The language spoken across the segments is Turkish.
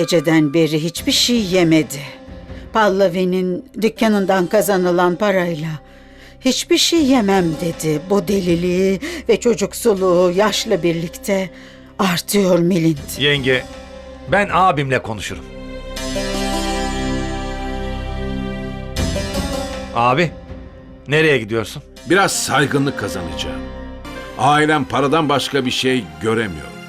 geceden beri hiçbir şey yemedi. Pallavi'nin dükkanından kazanılan parayla hiçbir şey yemem dedi. Bu deliliği ve çocuksuluğu yaşla birlikte artıyor Milind. Yenge, ben abimle konuşurum. Abi, nereye gidiyorsun? Biraz saygınlık kazanacağım. Ailem paradan başka bir şey göremiyor.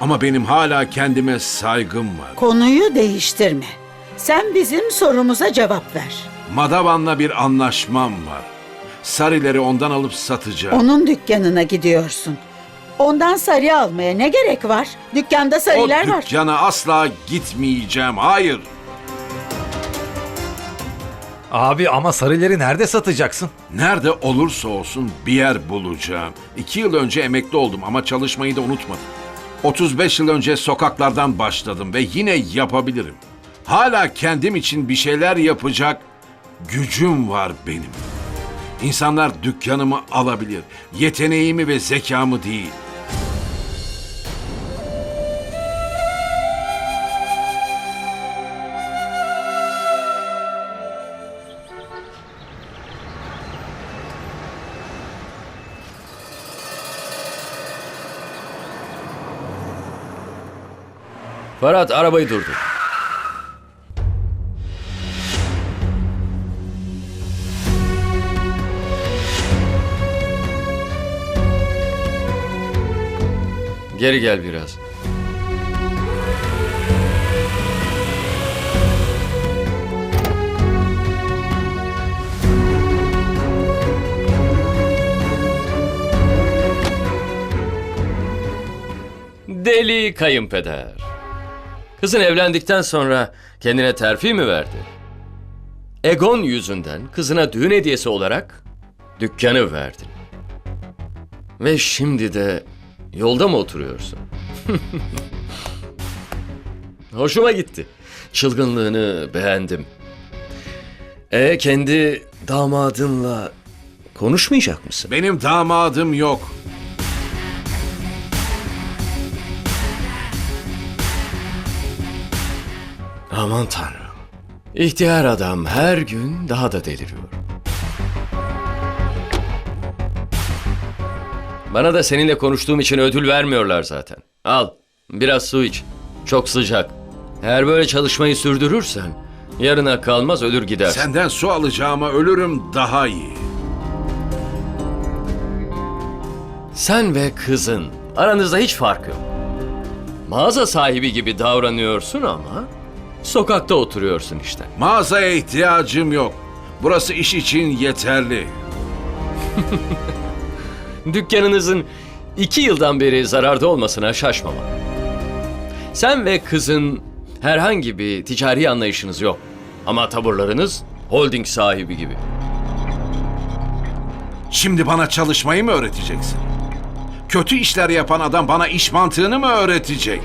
Ama benim hala kendime saygım var. Konuyu değiştirme. Sen bizim sorumuza cevap ver. Madavan'la bir anlaşmam var. Sarileri ondan alıp satacağım. Onun dükkanına gidiyorsun. Ondan sarı almaya ne gerek var? Dükkanda o sarılar var. dükkana asla gitmeyeceğim. Hayır. Abi ama sarıları nerede satacaksın? Nerede olursa olsun bir yer bulacağım. İki yıl önce emekli oldum ama çalışmayı da unutmadım. 35 yıl önce sokaklardan başladım ve yine yapabilirim. Hala kendim için bir şeyler yapacak gücüm var benim. İnsanlar dükkanımı alabilir. Yeteneğimi ve zekamı değil. Ferhat arabayı durdur. Geri gel biraz. Deli kayınpeder. Kızın evlendikten sonra kendine terfi mi verdi? Egon yüzünden kızına düğün hediyesi olarak dükkanı verdin. Ve şimdi de yolda mı oturuyorsun? Hoşuma gitti. Çılgınlığını beğendim. E kendi damadınla konuşmayacak mısın? Benim damadım yok. Aman tanrım. İhtiyar adam her gün daha da deliriyor. Bana da seninle konuştuğum için ödül vermiyorlar zaten. Al, biraz su iç. Çok sıcak. Eğer böyle çalışmayı sürdürürsen yarına kalmaz ölür gidersin. Senden su alacağıma ölürüm daha iyi. Sen ve kızın aranızda hiç fark yok. Mağaza sahibi gibi davranıyorsun ama sokakta oturuyorsun işte. Mağazaya ihtiyacım yok. Burası iş için yeterli. Dükkanınızın iki yıldan beri zararda olmasına şaşmamam. Sen ve kızın herhangi bir ticari anlayışınız yok. Ama tavırlarınız holding sahibi gibi. Şimdi bana çalışmayı mı öğreteceksin? Kötü işler yapan adam bana iş mantığını mı öğretecek?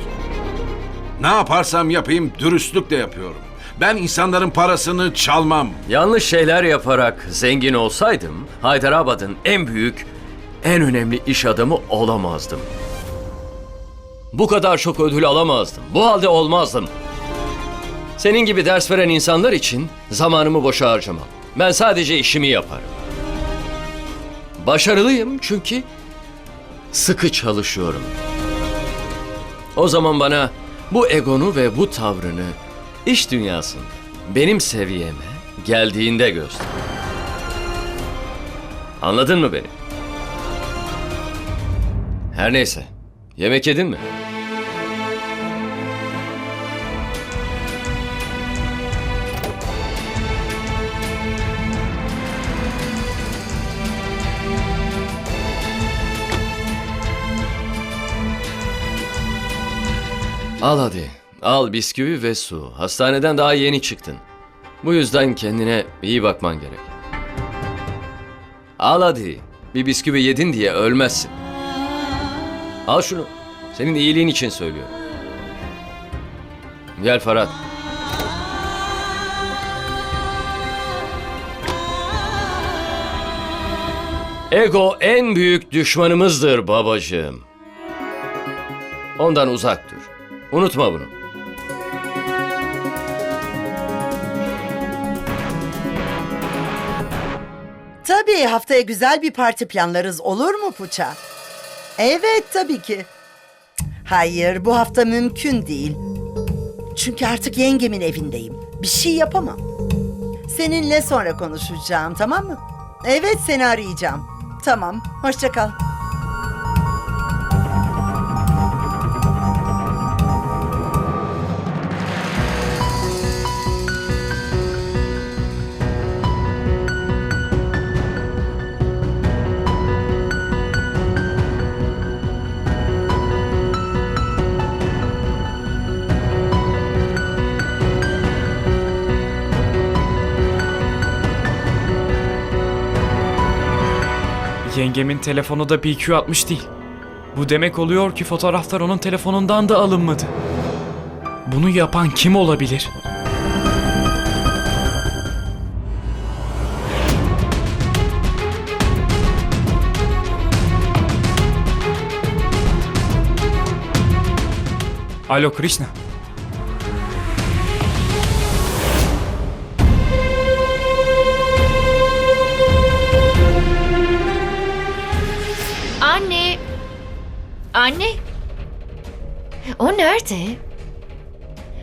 Ne yaparsam yapayım dürüstlükle yapıyorum. Ben insanların parasını çalmam. Yanlış şeyler yaparak zengin olsaydım Haydarabad'ın en büyük, en önemli iş adamı olamazdım. Bu kadar çok ödül alamazdım. Bu halde olmazdım. Senin gibi ders veren insanlar için zamanımı boşa harcamam. Ben sadece işimi yaparım. Başarılıyım çünkü sıkı çalışıyorum. O zaman bana bu egonu ve bu tavrını iş dünyasında benim seviyeme geldiğinde göster. Anladın mı beni? Her neyse. Yemek yedin mi? Al hadi. Al bisküvi ve su. Hastaneden daha yeni çıktın. Bu yüzden kendine iyi bakman gerek. Al hadi. Bir bisküvi yedin diye ölmezsin. Al şunu. Senin iyiliğin için söylüyorum. Gel Ferhat. Ego en büyük düşmanımızdır babacığım. Ondan uzak dur. Unutma bunu. Tabii haftaya güzel bir parti planlarız olur mu Puça? Evet tabii ki. Hayır bu hafta mümkün değil. Çünkü artık yengemin evindeyim. Bir şey yapamam. Seninle sonra konuşacağım tamam mı? Evet seni arayacağım. Tamam hoşça kal. Yengemin telefonu da BQ atmış değil. Bu demek oluyor ki fotoğraflar onun telefonundan da alınmadı. Bunu yapan kim olabilir? Alo Krishna. Anne. O nerede?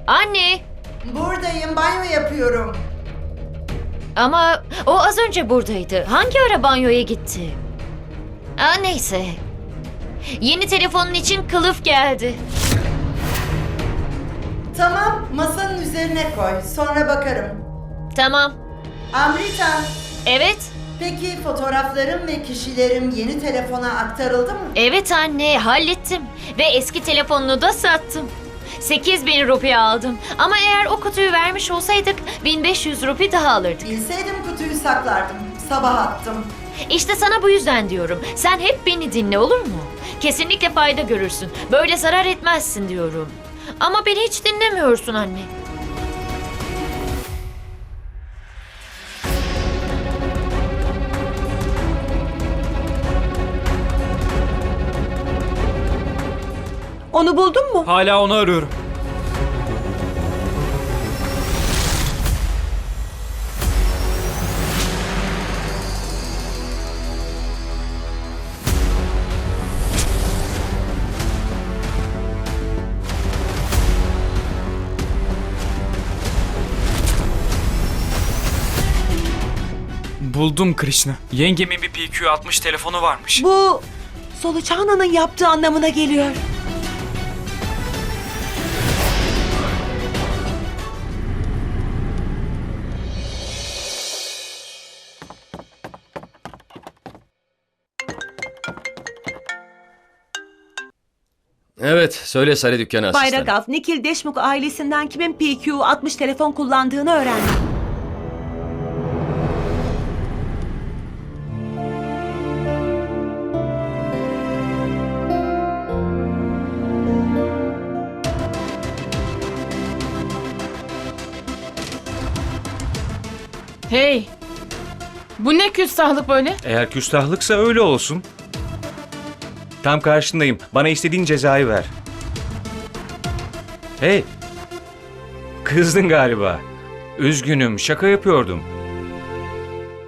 Anne. Buradayım banyo yapıyorum. Ama o az önce buradaydı. Hangi ara banyoya gitti? Aa, neyse. Yeni telefonun için kılıf geldi. Tamam masanın üzerine koy sonra bakarım. Tamam. Amrita Evet. Peki fotoğraflarım ve kişilerim yeni telefona aktarıldı mı? Evet anne hallettim. Ve eski telefonunu da sattım. 8000 rupi aldım. Ama eğer o kutuyu vermiş olsaydık 1500 rupi daha alırdık. Bilseydim kutuyu saklardım. Sabah attım. İşte sana bu yüzden diyorum. Sen hep beni dinle olur mu? Kesinlikle fayda görürsün. Böyle zarar etmezsin diyorum. Ama beni hiç dinlemiyorsun anne. Onu buldun mu? Hala onu arıyorum. Buldum Krishna. Yengemin bir PQ 60 telefonu varmış. Bu Solucana'nın yaptığı anlamına geliyor. Evet, söyle Sari dükkanı asistanı. Bayragav, Nikil Deşmuk ailesinden kimin PQ 60 telefon kullandığını öğrendi. Hey! Bu ne küstahlık böyle? Eğer küstahlıksa öyle olsun. Tam karşındayım. Bana istediğin cezayı ver. Hey! Kızdın galiba. Üzgünüm, şaka yapıyordum.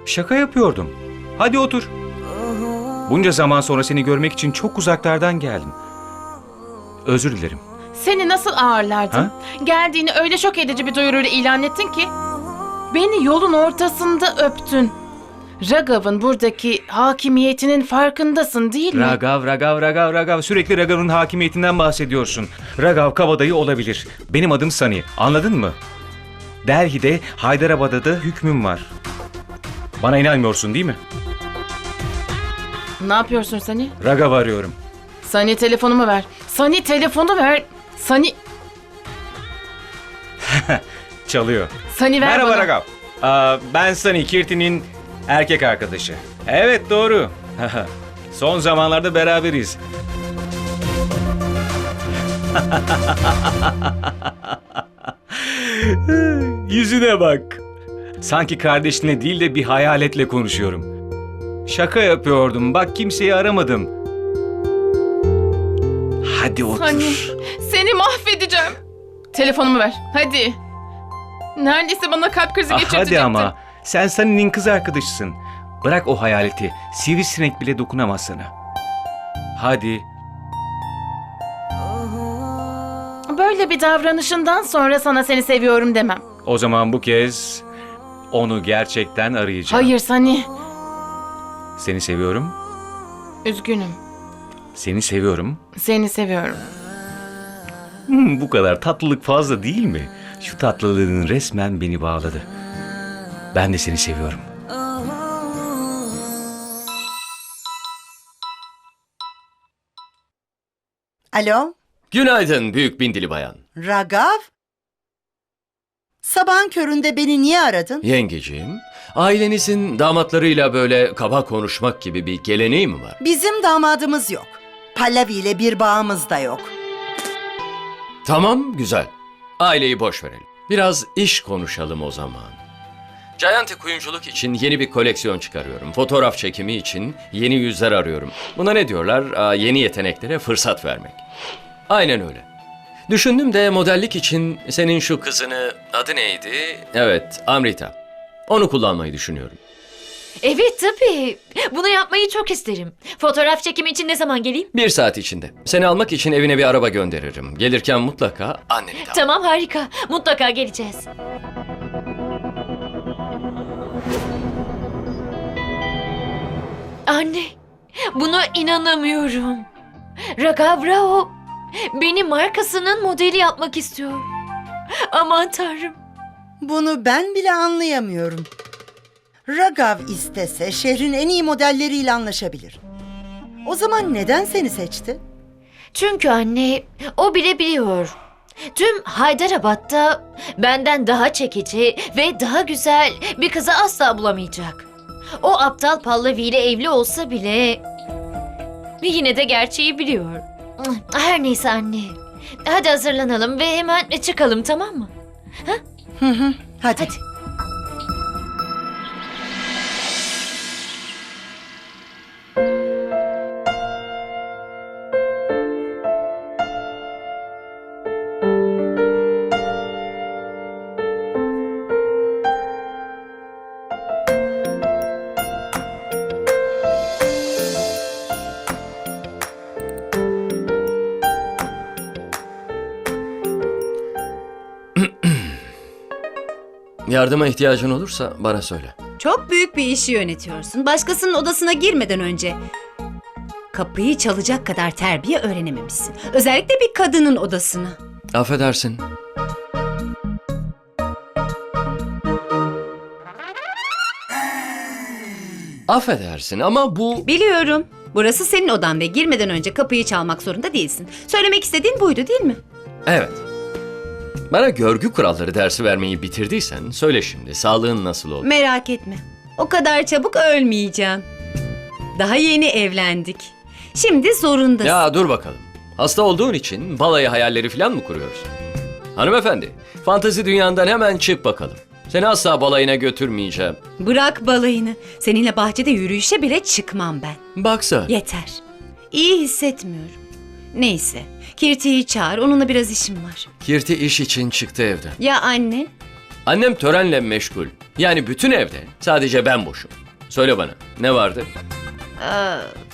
Şaka yapıyordum. Hadi otur. Bunca zaman sonra seni görmek için çok uzaklardan geldim. Özür dilerim. Seni nasıl ağırlardım? Ha? Geldiğini öyle şok edici bir duyuruyla ilan ettin ki. Beni yolun ortasında öptün. Ragav'ın buradaki hakimiyetinin farkındasın değil mi? Ragav, Ragav, Ragav, Ragav. Sürekli Ragav'ın hakimiyetinden bahsediyorsun. Ragav kabadayı olabilir. Benim adım Sani. Anladın mı? Delhi'de, Haydarabad'da da hükmüm var. Bana inanmıyorsun değil mi? Ne yapıyorsun Sani? Ragav arıyorum. Sani telefonumu ver. Sani telefonu ver. Sani... Çalıyor. Sani ver Merhaba bana. Ragav. Aa, ben Sani, Kirti'nin erkek arkadaşı. Evet doğru. Son zamanlarda beraberiz. Yüzüne bak. Sanki kardeşine değil de bir hayaletle konuşuyorum. Şaka yapıyordum. Bak kimseyi aramadım. Hadi otur. Sani, seni mahvedeceğim. Telefonumu ver. Hadi. Neredeyse bana kalp krizi Ah, geçirecektin. hadi ama. Sen Sani'nin kız arkadaşısın. Bırak o hayaleti. Sivrisinek bile dokunamaz sana. Hadi. Böyle bir davranışından sonra sana seni seviyorum demem. O zaman bu kez onu gerçekten arayacağım. Hayır Sani. Seni seviyorum. Üzgünüm. Seni seviyorum. Seni seviyorum. Hmm, bu kadar tatlılık fazla değil mi? Şu tatlılığın resmen beni bağladı. Ben de seni seviyorum. Alo, Günaydın büyük bindili bayan. Ragav? Sabahın köründe beni niye aradın? Yengeciğim, ailenizin damatlarıyla böyle kaba konuşmak gibi bir geleneği mi var? Bizim damadımız yok. Pallavi ile bir bağımız da yok. Tamam, güzel. Aileyi boş verelim. Biraz iş konuşalım o zaman. Giant kuyumculuk için yeni bir koleksiyon çıkarıyorum. Fotoğraf çekimi için yeni yüzler arıyorum. Buna ne diyorlar? Aa, yeni yeteneklere fırsat vermek. Aynen öyle. Düşündüm de modellik için senin şu kızını adı neydi? Evet, Amrita. Onu kullanmayı düşünüyorum. Evet tabii. Bunu yapmayı çok isterim. Fotoğraf çekimi için ne zaman geleyim? Bir saat içinde. Seni almak için evine bir araba gönderirim. Gelirken mutlaka anneni de al. Tamam harika. Mutlaka geleceğiz. Anne, buna inanamıyorum. Ragav Rao beni markasının modeli yapmak istiyor. Aman tanrım. Bunu ben bile anlayamıyorum. Ragav istese şehrin en iyi modelleriyle anlaşabilir. O zaman neden seni seçti? Çünkü anne o bile biliyor. Tüm Haydarabad'da benden daha çekici ve daha güzel bir kızı asla bulamayacak. O aptal Pallavi ile evli olsa bile yine de gerçeği biliyor. Her neyse anne. Hadi hazırlanalım ve hemen çıkalım tamam mı? Hadi. Hadi. Yardıma ihtiyacın olursa bana söyle. Çok büyük bir işi yönetiyorsun. Başkasının odasına girmeden önce kapıyı çalacak kadar terbiye öğrenememişsin. Özellikle bir kadının odasına. Affedersin. Affedersin ama bu... Biliyorum. Burası senin odan ve girmeden önce kapıyı çalmak zorunda değilsin. Söylemek istediğin buydu değil mi? Evet. Bana görgü kuralları dersi vermeyi bitirdiysen söyle şimdi sağlığın nasıl oldu? Merak etme. O kadar çabuk ölmeyeceğim. Daha yeni evlendik. Şimdi zorundasın. Ya dur bakalım. Hasta olduğun için balayı hayalleri falan mı kuruyoruz? Hanımefendi, fantezi dünyandan hemen çık bakalım. Seni asla balayına götürmeyeceğim. Bırak balayını. Seninle bahçede yürüyüşe bile çıkmam ben. Baksa. Yeter. İyi hissetmiyorum. Neyse. Kirti'yi çağır. Onunla biraz işim var. Kirti iş için çıktı evden. Ya annen? Annem törenle meşgul. Yani bütün evde sadece ben boşum. Söyle bana ne vardı?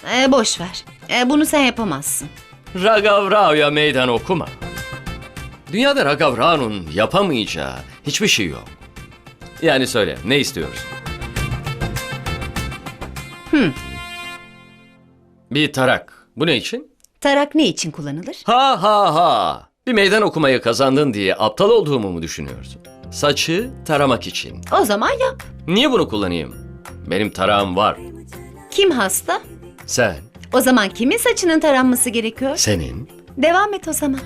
Ee, e, boş ver. E, bunu sen yapamazsın. Ragav Rao'ya meydan okuma. Dünyada Ragav Rao'nun yapamayacağı hiçbir şey yok. Yani söyle ne istiyoruz? Hmm. Bir tarak. Bu ne için? Tarak ne için kullanılır? Ha ha ha. Bir meydan okumayı kazandın diye aptal olduğumu mu düşünüyorsun? Saçı taramak için. O zaman yap. Niye bunu kullanayım? Benim tarağım var. Kim hasta? Sen, O zaman kimin saçının taranması gerekiyor? senin, Devam et o zaman.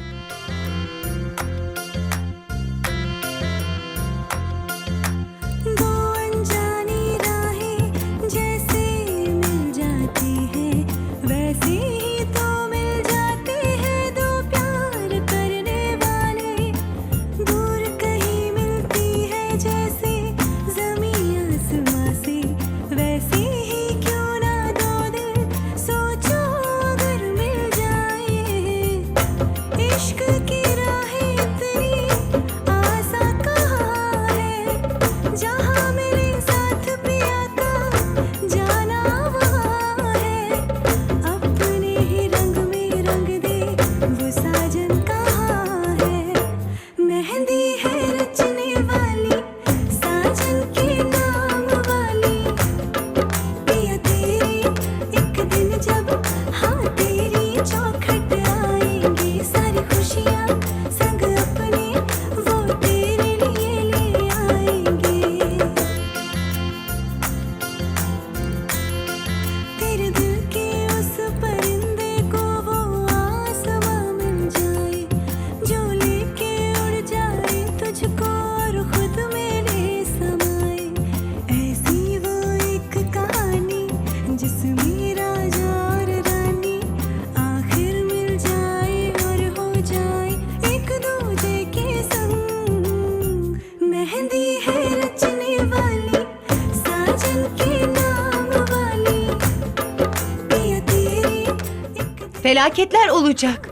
Felaketler olacak.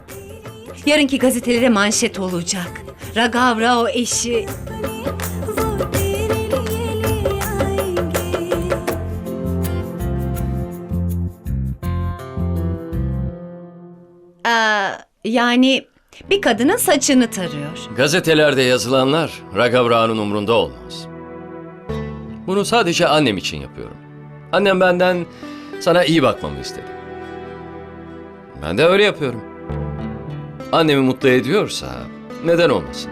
Yarınki gazetelere manşet olacak. Ragav Rao eşi... Aa, yani bir kadının saçını tarıyor. Gazetelerde yazılanlar Ragavra'nın umrunda olmaz. Bunu sadece annem için yapıyorum. Annem benden sana iyi bakmamı istedi. Ben de öyle yapıyorum. Annemi mutlu ediyorsa neden olmasın?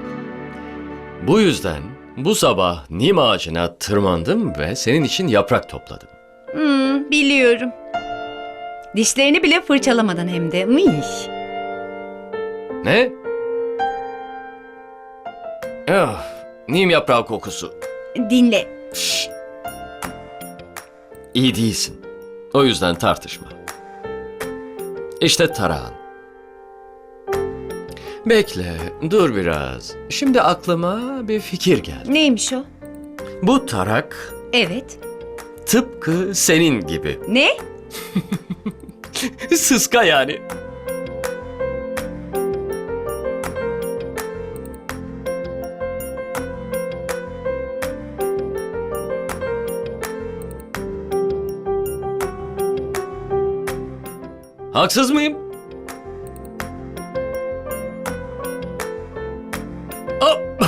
Bu yüzden bu sabah nim ağacına tırmandım ve senin için yaprak topladım. Hmm, biliyorum. Dişlerini bile fırçalamadan hem de. Mıy. Ne? Ah, nim yaprağı kokusu. Dinle. İyi değilsin. O yüzden tartışma. İşte tarağın. Bekle, dur biraz. Şimdi aklıma bir fikir geldi. Neymiş o? Bu tarak Evet. tıpkı senin gibi. Ne? Sıska yani. Haksız mıyım? Hop!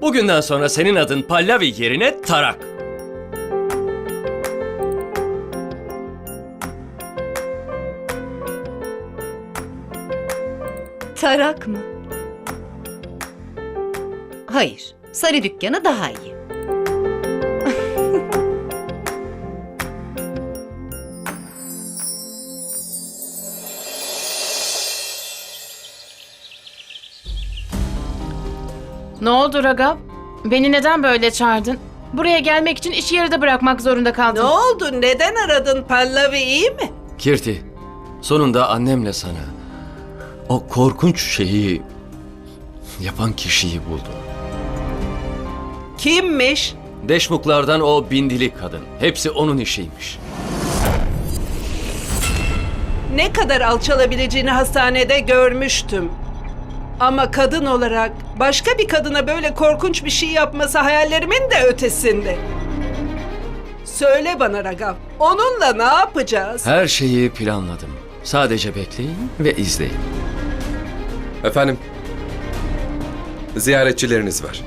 Bugünden sonra senin adın Pallavi yerine Tarak. Tarak mı? Hayır. Sarı dükkanı daha iyi. Oldu Ragav? Beni neden böyle çağırdın? Buraya gelmek için işi yarıda bırakmak zorunda kaldım. Ne oldu? Neden aradın Pallavi iyi mi? Kirti, sonunda annemle sana o korkunç şeyi yapan kişiyi buldum. Kimmiş? Deşmuklardan o bindili kadın. Hepsi onun işiymiş. Ne kadar alçalabileceğini hastanede görmüştüm. Ama kadın olarak başka bir kadına böyle korkunç bir şey yapması hayallerimin de ötesinde. Söyle bana Ragav, onunla ne yapacağız? Her şeyi planladım. Sadece bekleyin ve izleyin. Efendim, ziyaretçileriniz var.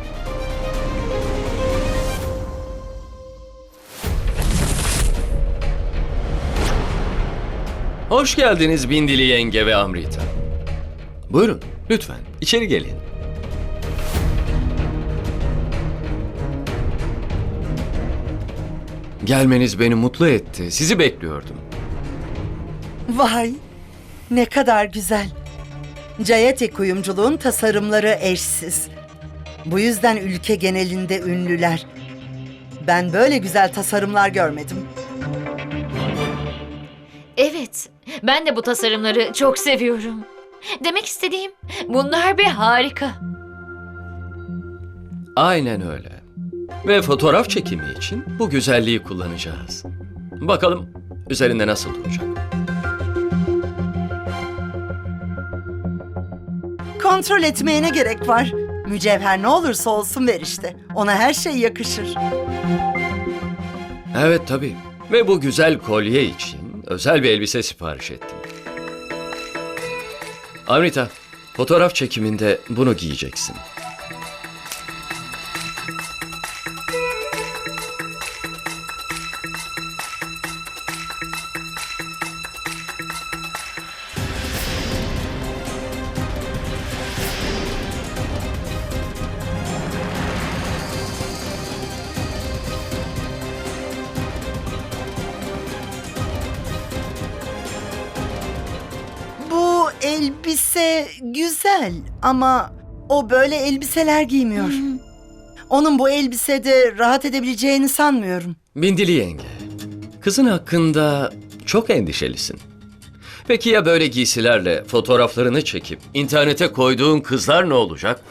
Hoş geldiniz Bindili yenge ve Amrita. Buyurun, lütfen içeri gelin. Gelmeniz beni mutlu etti. Sizi bekliyordum. Vay ne kadar güzel. Cayati kuyumculuğun tasarımları eşsiz. Bu yüzden ülke genelinde ünlüler. Ben böyle güzel tasarımlar görmedim. Evet, ben de bu tasarımları çok seviyorum. Demek istediğim bunlar bir harika. Aynen öyle. Ve fotoğraf çekimi için bu güzelliği kullanacağız. Bakalım üzerinde nasıl duracak. Kontrol etmeye ne gerek var? Mücevher ne olursa olsun ver işte. Ona her şey yakışır. Evet tabii. Ve bu güzel kolye için özel bir elbise sipariş ettim. Amrita, fotoğraf çekiminde bunu giyeceksin. Elbise güzel ama o böyle elbiseler giymiyor. Onun bu elbisede rahat edebileceğini sanmıyorum. Bindili yenge, kızın hakkında çok endişelisin. Peki ya böyle giysilerle fotoğraflarını çekip internete koyduğun kızlar ne olacak?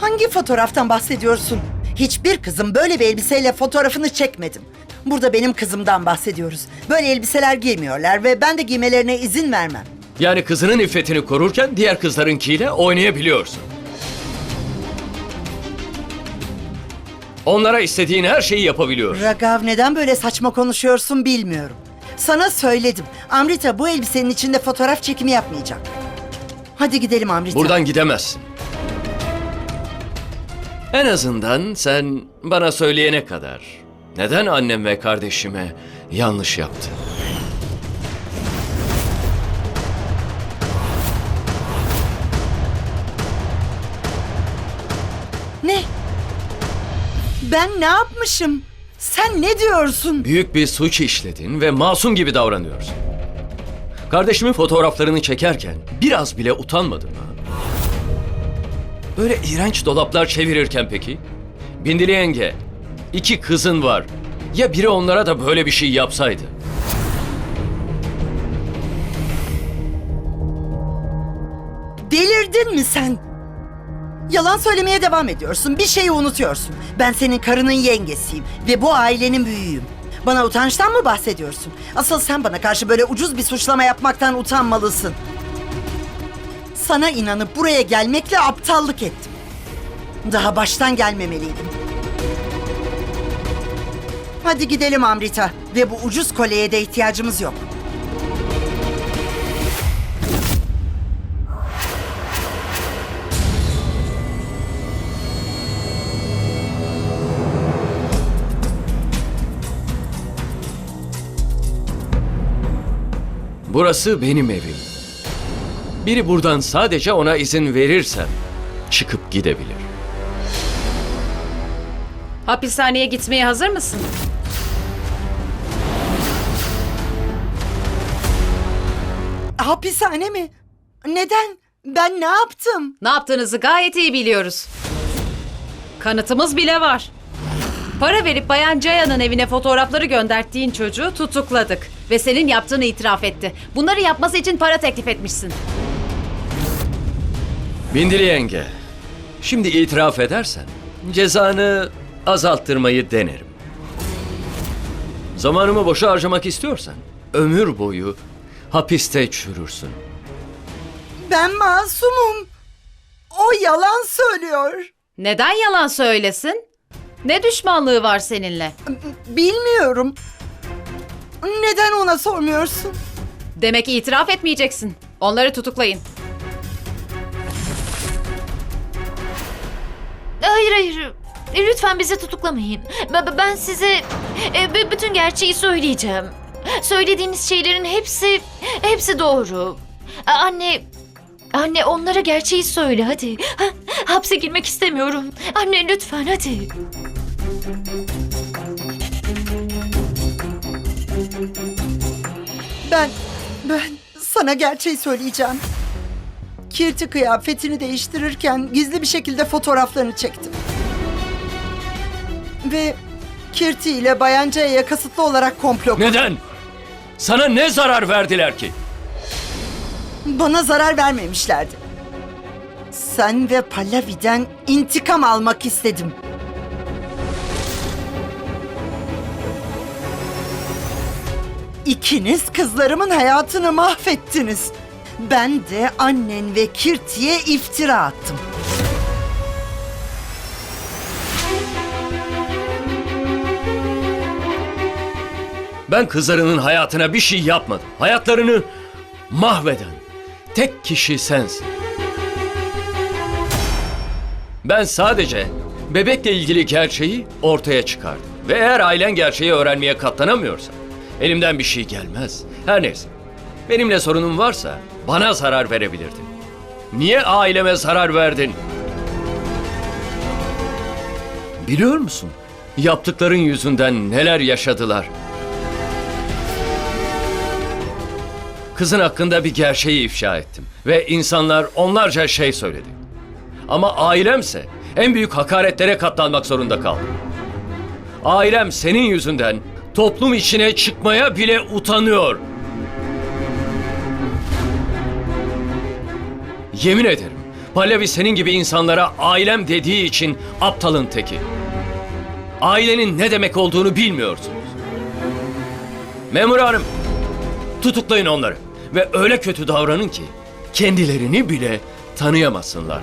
Hangi fotoğraftan bahsediyorsun? Hiçbir kızım böyle bir elbiseyle fotoğrafını çekmedim. Burada benim kızımdan bahsediyoruz. Böyle elbiseler giymiyorlar ve ben de giymelerine izin vermem. Yani kızının iffetini korurken diğer kızlarınkiyle oynayabiliyorsun. Onlara istediğin her şeyi yapabiliyorsun. Ragav neden böyle saçma konuşuyorsun bilmiyorum. Sana söyledim. Amrita bu elbisenin içinde fotoğraf çekimi yapmayacak. Hadi gidelim Amrita. Buradan gidemezsin. En azından sen bana söyleyene kadar neden annem ve kardeşime yanlış yaptı? Ne? Ben ne yapmışım? Sen ne diyorsun? Büyük bir suç işledin ve masum gibi davranıyorsun. Kardeşimin fotoğraflarını çekerken biraz bile utanmadın mı? Böyle iğrenç dolaplar çevirirken peki? Bindili yenge, iki kızın var. Ya biri onlara da böyle bir şey yapsaydı? Delirdin mi sen? Yalan söylemeye devam ediyorsun. Bir şeyi unutuyorsun. Ben senin karının yengesiyim ve bu ailenin büyüğüyüm. Bana utançtan mı bahsediyorsun? Asıl sen bana karşı böyle ucuz bir suçlama yapmaktan utanmalısın. Sana inanıp buraya gelmekle aptallık ettim. Daha baştan gelmemeliydim. Hadi gidelim Amrita ve bu ucuz kolyeye de ihtiyacımız yok. Burası benim evim. Biri buradan sadece ona izin verirsem çıkıp gidebilir. Hapishaneye gitmeye hazır mısın? Hapishane mi? Neden? Ben ne yaptım? Ne yaptığınızı gayet iyi biliyoruz. Kanıtımız bile var. Para verip Bayan Caya'nın evine fotoğrafları gönderttiğin çocuğu tutukladık. Ve senin yaptığını itiraf etti. Bunları yapması için para teklif etmişsin. Bindili yenge, şimdi itiraf edersen cezanı azalttırmayı denerim. Zamanımı boşa harcamak istiyorsan ömür boyu hapiste çürürsün. Ben masumum. O yalan söylüyor. Neden yalan söylesin? Ne düşmanlığı var seninle? Bilmiyorum. Neden ona sormuyorsun? Demek itiraf etmeyeceksin. Onları tutuklayın. Hayır hayır. E, Lütfen bizi tutuklamayın. Ben, size e, bütün gerçeği söyleyeceğim. Söylediğiniz şeylerin hepsi hepsi doğru. Anne Anne onlara gerçeği söyle hadi. Ha, hapse girmek istemiyorum. Anne lütfen hadi. Ben, ben sana gerçeği söyleyeceğim. Kirti kıyafetini değiştirirken gizli bir şekilde fotoğraflarını çektim. Ve Kirti ile Bayan Caya'ya kasıtlı olarak komplo kurdum. Neden? Sana ne zarar verdiler ki? Bana zarar vermemişlerdi. Sen ve Pallavi'den intikam almak istedim. İkiniz kızlarımın hayatını mahvettiniz. Ben de annen ve Kirti'ye iftira attım. Ben kızlarının hayatına bir şey yapmadım. Hayatlarını mahveden tek kişi sensin. Ben sadece bebekle ilgili gerçeği ortaya çıkardım. Ve eğer ailen gerçeği öğrenmeye katlanamıyorsa elimden bir şey gelmez. Her neyse. Benimle sorunun varsa bana zarar verebilirdin. Niye aileme zarar verdin? Biliyor musun? Yaptıkların yüzünden neler yaşadılar. Kızın hakkında bir gerçeği ifşa ettim. Ve insanlar onlarca şey söyledi. Ama ailemse en büyük hakaretlere katlanmak zorunda kaldı. Ailem senin yüzünden toplum içine çıkmaya bile utanıyor. Yemin ederim Pallavi senin gibi insanlara ailem dediği için aptalın teki. Ailenin ne demek olduğunu bilmiyorsunuz. Memur hanım, tutuklayın onları. Ve öyle kötü davranın ki kendilerini bile tanıyamasınlar.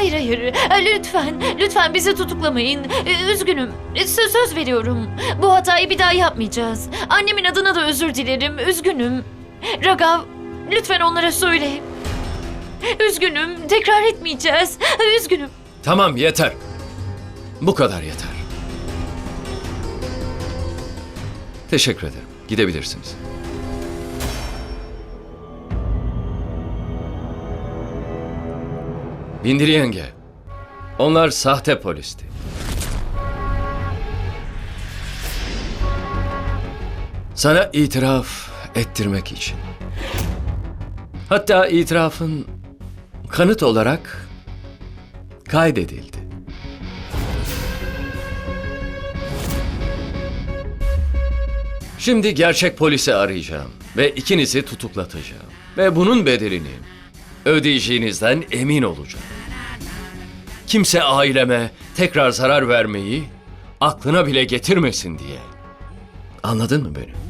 Hayır hayır. E, Lütfen. Lütfen bizi tutuklamayın. E, Üzgünüm. E, Söz, söz veriyorum. Bu hatayı bir daha yapmayacağız. Annemin adına da özür dilerim. Üzgünüm. Ragav lütfen onlara söyle. Üzgünüm. Tekrar etmeyeceğiz. Üzgünüm. Tamam yeter. Bu kadar yeter. Teşekkür ederim. Gidebilirsiniz. Bindiri yenge. Onlar sahte polisti. Sana itiraf ettirmek için. Hatta itirafın kanıt olarak kaydedildi. Şimdi gerçek polisi arayacağım ve ikinizi tutuklatacağım. Ve bunun bedelini ödeyeceğinizden emin olacağım. Kimse aileme tekrar zarar vermeyi aklına bile getirmesin diye. Anladın mı beni?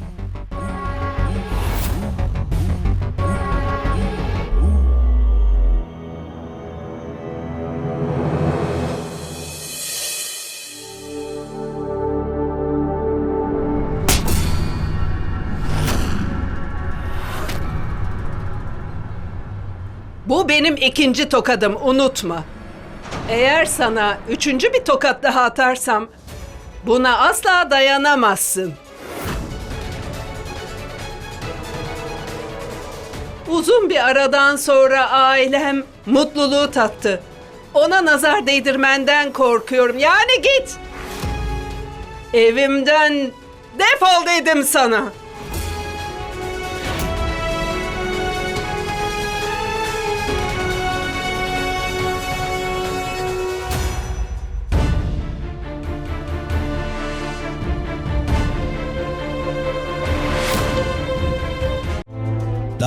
Bu benim ikinci tokadım unutma. Eğer sana üçüncü bir tokat daha atarsam buna asla dayanamazsın. Uzun bir aradan sonra ailem mutluluğu tattı. Ona nazar değdirmenden korkuyorum. Yani git. Evimden defol dedim sana.